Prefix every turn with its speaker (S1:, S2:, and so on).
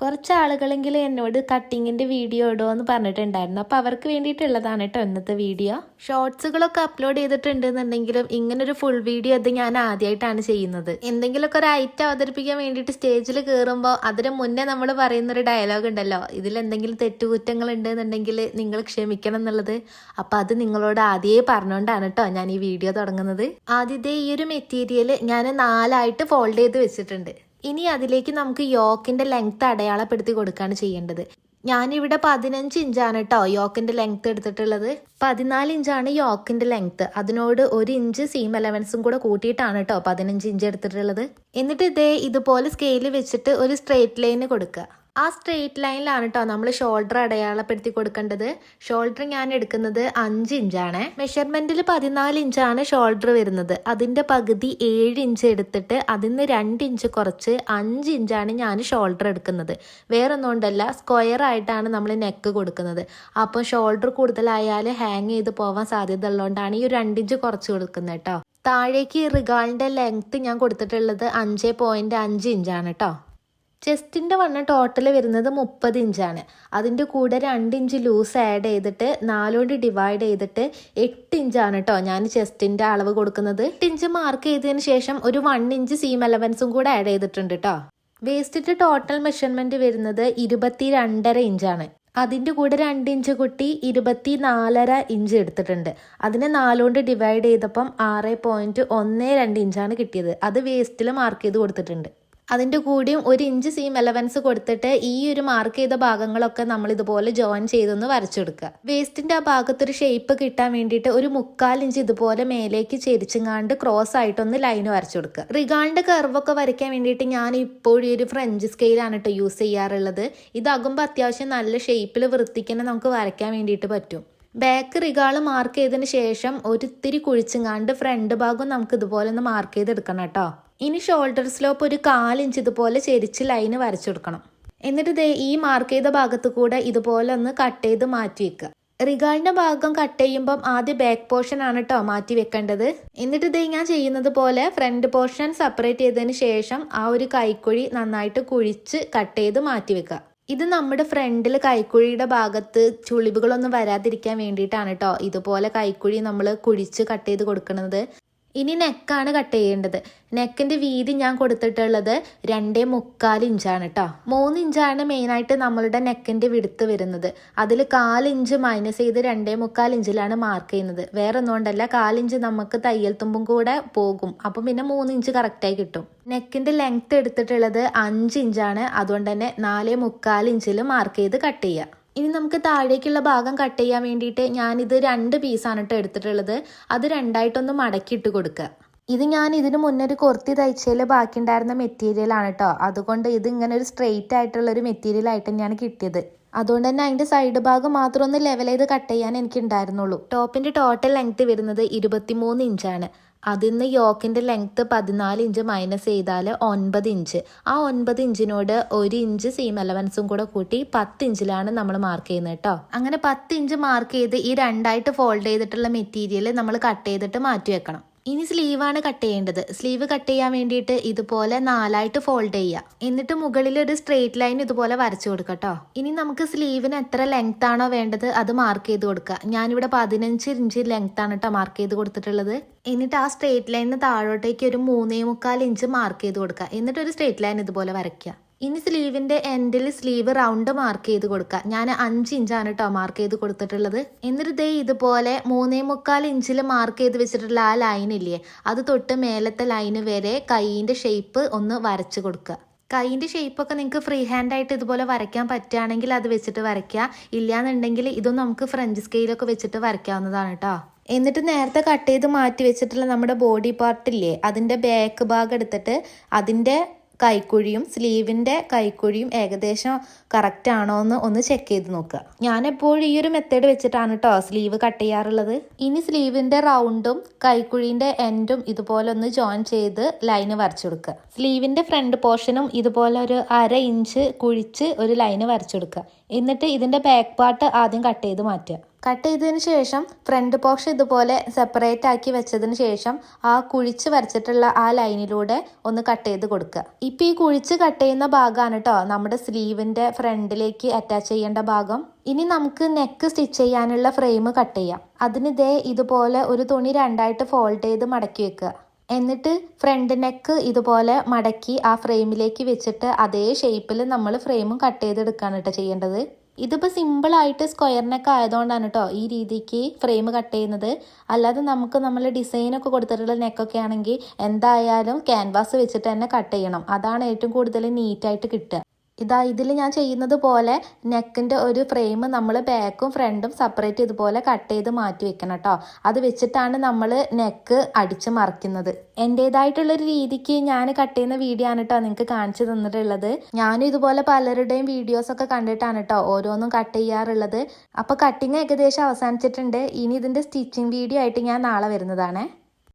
S1: കുറച്ച് ആളുകളെങ്കിലും എന്നോട് കട്ടിങ്ങിന്റെ വീഡിയോ ഇടുമോ എന്ന് പറഞ്ഞിട്ടുണ്ടായിരുന്നു. അപ്പോൾ അവർക്ക് വേണ്ടിയിട്ടുള്ളതാണ് കേട്ടോ ഇന്നത്തെ വീഡിയോ ഷോർട്സുകളൊക്കെ അപ്ലോഡ് ചെയ്തിട്ടുണ്ടെന്നുണ്ടെങ്കിലും ഇങ്ങനൊരു ഫുൾ വീഡിയോ അത് ഞാൻ ആദ്യമായിട്ടാണ് ചെയ്യുന്നത്. എന്തെങ്കിലുമൊക്കെ ഒരു ഐറ്റം അവതരിപ്പിക്കാൻ വേണ്ടിയിട്ട് സ്റ്റേജിൽ കയറുമ്പോൾ അതിന് മുന്നേ നമ്മൾ പറയുന്നൊരു ഡയലോഗ് ഉണ്ടല്ലോ. ഇതിൽ എന്തെങ്കിലും തെറ്റുകുറ്റങ്ങൾ ഉണ്ടെന്നുണ്ടെങ്കിൽ നിങ്ങൾ ക്ഷമിക്കണം എന്നുള്ളത്. അപ്പോൾ അത് നിങ്ങളോട് ആദ്യമേ പറഞ്ഞുകൊണ്ടാണ് കേട്ടോ ഞാൻ ഈ വീഡിയോ തുടങ്ങുന്നത്. ആദ്യത്തെ ഈ ഒരു മെറ്റീരിയൽ ഞാൻ നാലായിട്ട് ഫോൾഡ് ചെയ്ത് വെച്ചിട്ടുണ്ട്. ഇനി അതിലേക്ക് നമുക്ക് യോക്കിന്റെ ലെങ്ത് അടയാളപ്പെടുത്തി കൊടുക്കുകയാണ് ചെയ്യേണ്ടത്. ഞാനിവിടെ പതിനഞ്ച് ഇഞ്ചാണ് കേട്ടോ യോക്കിന്റെ ലെങ്ത് എടുത്തിട്ടുള്ളത്. പതിനാല് ഇഞ്ചാണ് യോക്കിന്റെ ലെങ്ത് അതിനോട് ഒരു ഇഞ്ച് സീം എലവൻസും കൂടെ കൂട്ടിയിട്ടാണ് കേട്ടോ പതിനഞ്ച് ഇഞ്ച് എടുത്തിട്ടുള്ളത്. എന്നിട്ട് ഇതേ ഇതുപോലെ സ്കെയിൽ വെച്ചിട്ട് ഒരു സ്ട്രേറ്റ് ലൈന് കൊടുക്കുക. ആ സ്ട്രെയിറ്റ് ലൈനിലാണ് കേട്ടോ നമ്മൾ ഷോൾഡർ അടയാളപ്പെടുത്തി കൊടുക്കേണ്ടത്. ഷോൾഡർ ഞാൻ എടുക്കുന്നത് അഞ്ച് ഇഞ്ചാണ് മെഷർമെന്റിൽ പതിനാല് ഇഞ്ചാണ് ഷോൾഡർ വരുന്നത്. അതിന്റെ പകുതി ഏഴ് ഇഞ്ച് എടുത്തിട്ട് അതിൽ നിന്ന് രണ്ട് ഇഞ്ച് കുറച്ച് അഞ്ച് ഇഞ്ചാണ് ഞാൻ ഷോൾഡർ എടുക്കുന്നത്. വേറൊന്നുകൊണ്ടല്ല സ്ക്വയർ ആയിട്ടാണ് നമ്മൾ നെക്ക് കൊടുക്കുന്നത്. അപ്പോൾ ഷോൾഡർ കൂടുതലായാൽ ഹാങ് ചെയ്ത് പോവാൻ സാധ്യത ഉള്ളതുകൊണ്ടാണ് ഈ ഒരു രണ്ട് ഇഞ്ച് കുറച്ച് കൊടുക്കുന്നത് കേട്ടോ താഴേക്ക് റിഗാളിന്റെ ലെങ്ത്ത് ഞാൻ കൊടുത്തിട്ടുള്ളത് അഞ്ച് പോയിന്റ് അഞ്ച് ഇഞ്ചാണ് കേട്ടോ ചെസ്റ്റിന്റെ വണ്ണം ടോട്ടൽ വരുന്നത് മുപ്പത് ഇഞ്ചാണ്. അതിന്റെ കൂടെ രണ്ട് ഇഞ്ച് ലൂസ് ആഡ് ചെയ്തിട്ട് നാലോണ്ട് ഡിവൈഡ് ചെയ്തിട്ട് എട്ട് ഇഞ്ചാണ് കേട്ടോ ഞാൻ ചെസ്റ്റിന്റെ അളവ് കൊടുക്കുന്നത്. എട്ട് ഇഞ്ച് മാർക്ക് ചെയ്തതിന് ശേഷം ഒരു വൺ ഇഞ്ച് സീം അലവൻസും കൂടെ ആഡ് ചെയ്തിട്ടുണ്ട് കേട്ടോ വേസ്റ്റിന്റെ ടോട്ടൽ മെഷർമെന്റ് വരുന്നത് ഇരുപത്തി രണ്ടര ഇഞ്ചാണ്. അതിന്റെ കൂടെ രണ്ട് ഇഞ്ച് കുട്ടി ഇരുപത്തി നാലര ഇഞ്ച് എടുത്തിട്ടുണ്ട്. അതിനെ നാലുകൊണ്ട് ഡിവൈഡ് ചെയ്തപ്പം ആറ് പോയിന്റ് ഒന്ന് രണ്ട് ഇഞ്ചാണ് കിട്ടിയത്. അത് വേസ്റ്റിൽ മാർക്ക് ചെയ്ത് കൊടുത്തിട്ടുണ്ട്. അതിന്റെ കൂടെയും ഒരു ഇഞ്ച് സീം എലവൻസ് കൊടുത്തിട്ട് ഈ ഒരു മാർക്ക് ചെയ്ത ഭാഗങ്ങളൊക്കെ നമ്മൾ ഇതുപോലെ ജോയിൻ ചെയ്തൊന്ന് വരച്ചെടുക്കുക. വേസ്റ്റിന്റെ ആ ഭാഗത്തൊരു ഷേപ്പ് കിട്ടാൻ വേണ്ടിയിട്ട് ഒരു മുക്കാൽ ഇഞ്ച് ഇതുപോലെ മേലേക്ക് ചെരിച്ചുങ്ങാണ്ട് ക്രോസ് ആയിട്ടൊന്ന് ലൈൻ വരച്ചെടുക്കുക. റിഗാളിന്റെ കർവൊക്കെ വരയ്ക്കാൻ വേണ്ടിയിട്ട് ഞാൻ ഇപ്പോഴും ഒരു ഫ്രഞ്ച് സ്കെയിലാണ് കേട്ടോ യൂസ് ചെയ്യാറുള്ളത്. ഇതാകുമ്പോൾ അത്യാവശ്യം നല്ല ഷേപ്പിൽ വൃത്തിക്കന്നെ നമുക്ക് വരയ്ക്കാൻ വേണ്ടിയിട്ട് പറ്റും. ബാക്ക് റിഗാൾ മാർക്ക് ചെയ്തതിന് ശേഷം ഒരിത്തിരി കുഴിച്ചുങ്ങാണ്ട് ഫ്രണ്ട് ഭാഗം നമുക്ക് ഇതുപോലെ ഒന്ന് മാർക്ക് ചെയ്തെടുക്കണം കേട്ടോ ഇനി ഷോൾഡർ സ്ലോപ്പ് ഒരു കാലിഞ്ച് ഇതുപോലെ ചെരിച്ച് ലൈന് വരച്ചു കൊടുക്കണം. എന്നിട്ട് ദേ ഈ മാർക്ക് ചെയ്ത ഭാഗത്ത് കൂടെ ഇതുപോലെ ഒന്ന് കട്ട് ചെയ്ത് മാറ്റി വെക്കുക. റിഗാളിന്റെ ഭാഗം കട്ട് ചെയ്യുമ്പം ആദ്യം ബാക്ക് പോർഷൻ ആണ് കേട്ടോ മാറ്റി വെക്കേണ്ടത്. എന്നിട്ട് ഇതേ ഞാൻ ചെയ്യുന്നത് പോലെ ഫ്രണ്ട് പോർഷൻ സെപ്പറേറ്റ് ചെയ്തതിന് ശേഷം ആ ഒരു കൈക്കുഴി നന്നായിട്ട് കുഴിച്ച് കട്ട് ചെയ്ത് മാറ്റി വെക്കുക. ഇത് നമ്മുടെ ഫ്രണ്ടിൽ കൈക്കുഴിയുടെ ഭാഗത്ത് ചുളിവുകളൊന്നും വരാതിരിക്കാൻ വേണ്ടിയിട്ടാണ് കേട്ടോ ഇതുപോലെ കൈക്കുഴി നമ്മൾ കുഴിച്ച് കട്ട് ചെയ്ത് കൊടുക്കുന്നത്. ഇനി നെക്കാണ് കട്ട് ചെയ്യേണ്ടത്. നെക്കിന്റെ വീതി ഞാൻ കൊടുത്തിട്ടുള്ളത് രണ്ടേ മുക്കാൽ ഇഞ്ചാണ് കേട്ടോ മൂന്ന് ഇഞ്ചാണ് മെയിനായിട്ട് നമ്മളുടെ നെക്കിന്റെ വിടുത്ത് വരുന്നത്. അതിൽ കാലിഞ്ച് മൈനസ് ചെയ്ത് രണ്ടേ മുക്കാൽ ഇഞ്ചിലാണ് മാർക്ക് ചെയ്യുന്നത്. വേറെ ഒന്നുകൊണ്ടല്ല കാലിഞ്ച് നമുക്ക് തയ്യൽ തുമ്പും കൂടെ പോകും. അപ്പം പിന്നെ മൂന്ന് ഇഞ്ച് കറക്റ്റായി കിട്ടും. നെക്കിന്റെ ലെങ്ത്ത് എടുത്തിട്ടുള്ളത് അഞ്ച് ഇഞ്ചാണ്. അതുകൊണ്ട് തന്നെ നാലേ മുക്കാൽ ഇഞ്ചിൽ മാർക്ക് ചെയ്ത് കട്ട് ചെയ്യുക ഇനി നമുക്ക് താഴേക്കുള്ള ഭാഗം കട്ട് ചെയ്യാൻ വേണ്ടിയിട്ട് ഞാനിത് രണ്ട് പീസാണ് കേട്ടോ എടുത്തിട്ടുള്ളത്. അത് രണ്ടായിട്ടൊന്ന് മടക്കിയിട്ട് കൊടുക്കുക ഇത് ഞാൻ ഇതിന് മുന്നേ ഒരു കുർത്തി തയ്ച്ചതിൽ ബാക്കി ഉണ്ടായിരുന്ന മെറ്റീരിയൽ ആണ് കേട്ടോ അതുകൊണ്ട് ഇത് ഇങ്ങനെ ഒരു സ്ട്രെയിറ്റ് ആയിട്ടുള്ള ഒരു മെറ്റീരിയൽ ആയിട്ട് തന്നെയാണ് കിട്ടിയത്. അതുകൊണ്ട് തന്നെ അതിന്റെ സൈഡ് ഭാഗം മാത്രം ഒന്ന് ലെവൽ ചെയ്ത് കട്ട് ചെയ്യാൻ എനിക്ക് ഉണ്ടായിരുന്നുള്ളൂ ടോപ്പിന്റെ ടോട്ടൽ ലെങ്ത് വരുന്നത് ഇരുപത്തിമൂന്ന് ഇഞ്ചാണ് അതിൽ നിന്ന് യോക്കിന്റെ ലെങ്ത്ത് പതിനാല് ഇഞ്ച് മൈനസ് ചെയ്താൽ ഒൻപത് ഇഞ്ച് ആ ഒൻപത് ഇഞ്ചിനോട് ഒരു ഇഞ്ച് സീം അലവൻസും കൂടെ കൂട്ടി പത്ത് ഇഞ്ചിലാണ് നമ്മൾ മാർക്ക് ചെയ്യുന്നത് കേട്ടോ അങ്ങനെ പത്ത് ഇഞ്ച് മാർക്ക് ചെയ്ത് ഈ രണ്ടായിട്ട് ഫോൾഡ് ചെയ്തിട്ടുള്ള മെറ്റീരിയൽ നമ്മൾ കട്ട് ചെയ്തിട്ട് മാറ്റി വെക്കണം. ഇനി സ്ലീവാണ് കട്ട് ചെയ്യേണ്ടത്. സ്ലീവ് കട്ട് ചെയ്യാൻ വേണ്ടിയിട്ട് ഇതുപോലെ നാലായിട്ട് ഫോൾഡ് ചെയ്യുക. എന്നിട്ട് മുകളിൽ ഒരു സ്ട്രെയിറ്റ് ലൈൻ ഇതുപോലെ വരച്ചു കൊടുക്കട്ടോ ഇനി നമുക്ക് സ്ലീവിന് എത്ര ലെങ്ത് ആണോ വേണ്ടത് അത് മാർക്ക് ചെയ്ത് കൊടുക്കുക. ഞാനിവിടെ പതിനഞ്ച് ഇഞ്ച് ലെങ്ത് ആണ് കേട്ടോ മാർക്ക് ചെയ്ത് കൊടുത്തിട്ടുള്ളത്. എന്നിട്ട് ആ സ്ട്രെയിറ്റ് ലൈനിന് താഴോട്ടേക്ക് ഒരു മൂന്നേ മുക്കാൽ ഇഞ്ച് മാർക്ക് ചെയ്ത് കൊടുക്കുക. എന്നിട്ട് ഒരു സ്ട്രെയിറ്റ് ലൈൻ ഇതുപോലെ വരയ്ക്കുക. ഇനി സ്ലീവിന്റെ എൻഡിൽ സ്ലീവ് റൗണ്ട് മാർക്ക് ചെയ്ത് കൊടുക്കുക ഞാൻ അഞ്ച് ഇഞ്ചാണ് കേട്ടോ മാർക്ക് ചെയ്ത് കൊടുത്തിട്ടുള്ളത്. എന്നിട്ട് ദേ ഇതുപോലെ മൂന്നേ മുക്കാൽ ഇഞ്ചിൽ മാർക്ക് ചെയ്ത് വെച്ചിട്ടുള്ള ആ ലൈൻ ഇല്ലേ അത് തൊട്ട് മേലത്തെ ലൈന് വരെ കൈയിന്റെ ഷേപ്പ് ഒന്ന് വരച്ചു കൊടുക്കുക കൈയിന്റെ ഷേപ്പൊക്കെ നിങ്ങൾക്ക് ഫ്രീ ഹാൻഡ് ആയിട്ട് ഇതുപോലെ വരയ്ക്കാൻ പറ്റുകയാണെങ്കിൽ അത് വെച്ചിട്ട് വരയ്ക്കുക ഇല്ലയെന്നുണ്ടെങ്കിൽ ഇതൊന്നും നമുക്ക് ഫ്രഞ്ച് സ്കെയിലൊക്കെ വെച്ചിട്ട് വരയ്ക്കാവുന്നതാണ് കേട്ടോ എന്നിട്ട് നേരത്തെ കട്ട് ചെയ്ത് മാറ്റി വെച്ചിട്ടുള്ള നമ്മുടെ ബോഡി പാർട്ടില്ലേ അതിന്റെ ബാക്ക് ഭാഗം എടുത്തിട്ട് അതിന്റെ കൈക്കുഴിയും സ്ലീവിന്റെ കൈക്കുഴിയും ഏകദേശം കറക്റ്റ് ആണോ എന്ന് ഒന്ന് ചെക്ക് ചെയ്ത് നോക്കുക. ഞാൻ എപ്പോഴും ഈ ഒരു മെത്തേഡ് വെച്ചിട്ടാണ് കേട്ടോ സ്ലീവ് കട്ട് ചെയ്യാറുള്ളത്. ഇനി സ്ലീവിന്റെ റൗണ്ടും കൈക്കുഴീന്റെ എൻഡും ഇതുപോലെ ഒന്ന് ജോയിൻ ചെയ്ത് ലൈന് വരച്ചു കൊടുക്കുക. സ്ലീവിന്റെ ഫ്രണ്ട് പോർഷനും ഇതുപോലെ ഒരു അര ഇഞ്ച് കുഴിച്ച് ഒരു ലൈന് വരച്ചു കൊടുക്കുക. എന്നിട്ട് ഇതിന്റെ ബാക്ക് പാർട്ട് ആദ്യം കട്ട് ചെയ്ത് മാറ്റുക. കട്ട് ചെയ്തതിന് ശേഷം ഫ്രണ്ട് പോർഷൻ ഇതുപോലെ സെപ്പറേറ്റ് ആക്കി വെച്ചതിന് ശേഷം ആ കുഴിച്ച് വരച്ചിട്ടുള്ള ആ ലൈനിലൂടെ ഒന്ന് കട്ട് ചെയ്ത് കൊടുക്കുക. ഇപ്പം ഈ കുഴിച്ച് കട്ട് ചെയ്യുന്ന ഭാഗമാണ് കേട്ടോ നമ്മുടെ സ്ലീവിന്റെ ഫ്രണ്ടിലേക്ക് അറ്റാച്ച് ചെയ്യേണ്ട ഭാഗം. ഇനി നമുക്ക് നെക്ക് സ്റ്റിച്ച് ചെയ്യാനുള്ള ഫ്രെയിം കട്ട് ചെയ്യാം. അതിനിതേ ഇതേ ഇതുപോലെ ഒരു തുണി രണ്ടായിട്ട് ഫോൾഡ് ചെയ്ത് മടക്കി വെക്കുക. എന്നിട്ട് ഫ്രണ്ട് നെക്ക് ഇതുപോലെ മടക്കി ആ ഫ്രെയിമിലേക്ക് വെച്ചിട്ട് അതേ ഷേപ്പിൽ നമ്മൾ ഫ്രെയിമും കട്ട് ചെയ്തെടുക്കുകയാണ് കേട്ടോ ചെയ്യേണ്ടത്. ഇതിപ്പോൾ സിമ്പിളായിട്ട് സ്ക്വയർ നെക്ക് ആയതുകൊണ്ടാണ് കേട്ടോ ഈ രീതിക്ക് ഫ്രെയിം കട്ട് ചെയ്യുന്നത്. അല്ലാതെ നമുക്ക് നമ്മൾ ഡിസൈനൊക്കെ കൊടുത്തിട്ടുള്ള നെക്കൊക്കെ ആണെങ്കിൽ എന്തായാലും ക്യാൻവാസ് വെച്ചിട്ട് തന്നെ കട്ട് ചെയ്യണം. അതാണ് ഏറ്റവും കൂടുതൽ നീറ്റായിട്ട് കിട്ടുക. ഇതാ ഇതിൽ ഞാൻ ചെയ്യുന്നത് പോലെ നെക്കിന്റെ ഒരു ഫ്രെയിം നമ്മൾ ബാക്കും ഫ്രണ്ടും സെപ്പറേറ്റ് ഇതുപോലെ കട്ട് ചെയ്ത് മാറ്റി വെക്കണം കേട്ടോ. അത് വെച്ചിട്ടാണ് നമ്മൾ നെക്ക് അടിച്ച് മറിക്കുന്നത്. എന്റേതായിട്ടുള്ളൊരു രീതിക്ക് ഞാൻ കട്ട് ചെയ്യുന്ന വീഡിയോ ആണ് കേട്ടോ നിങ്ങൾക്ക് കാണിച്ചു തന്നിട്ടുള്ളത്. ഞാനും ഇതുപോലെ പലരുടെയും വീഡിയോസൊക്കെ കണ്ടിട്ടാണ് കേട്ടോ ഓരോന്നും കട്ട് ചെയ്യാറുള്ളത്. അപ്പോൾ കട്ടിങ് ഏകദേശം അവസാനിച്ചിട്ടുണ്ട്. ഇനി ഇതിന്റെ സ്റ്റിച്ചിങ് വീഡിയോ ആയിട്ട് ഞാൻ നാളെ വരുന്നതാണേ.